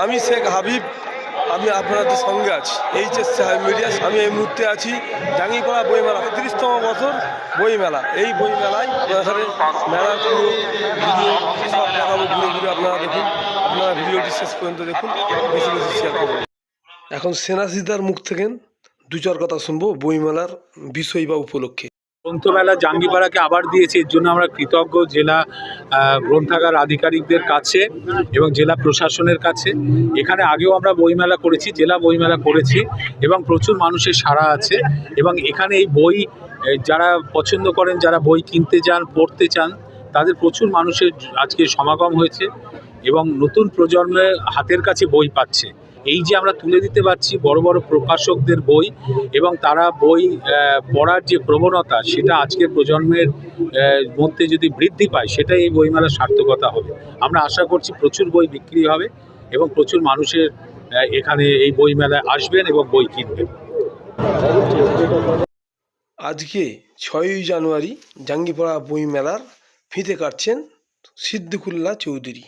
আমি শেখ হাবিব, আমি আপনাদের সঙ্গে আছি। এইচ এস মিডিয়া আমি এই মুহূর্তে আছি জাঙ্গিপাড়া বইমেলা তিরিশতম বছর বইমেলা। এই বইমেলায় মেলার পুরো ভিডিও সব দেখাবো, ঘুরে ঘুরে আপনারা দেখুন। আপনারা ভিডিওটি শেষ পর্যন্ত দেখুন, বেশি বেশি শেয়ার করুন। এখন সেনাসিদার মুখ থেকে দু চার কথা শুনব বইমেলার বিষয় বা উপলক্ষে। গ্রন্থমেলা জাঙ্গিপাড়াকে আবার দিয়েছে। এর জন্য আমরা কৃতজ্ঞ জেলা গ্রন্থাগার আধিকারিকদের কাছে এবং জেলা প্রশাসনের কাছে। এখানে আগেও আমরা বইমেলা করেছি, জেলা বইমেলা করেছি এবং প্রচুর মানুষের সাড়া আছে এবং এখানে এই বই যারা পছন্দ করেন, যারা বই কিনতে চান পড়তে চান, তাদের প্রচুর মানুষের আজকে সমাগম হয়েছে এবং নতুন প্রজন্মের হাতের কাছে বই পাচ্ছে। এই যে আমরা তুলে দিতে পারছি বড় বড় প্রকাশকদের বই এবং তারা বই পড়ার যে প্রবণতা সেটা আজকের প্রজন্মের মধ্যে যদি বৃদ্ধি পায় সেটাই এই বইমেলার সার্থকতা হবে। আমরা আশা করছি প্রচুর বই বিক্রি হবে এবং প্রচুর মানুষের এখানে এই বইমেলায় আসবেন এবং বই কিনবেন। আজকে ছয়ই জানুয়ারি জাঙ্গিপাড়া বইমেলার ফিতে কাটছেন সিদ্দিকুল্লাহ চৌধুরী।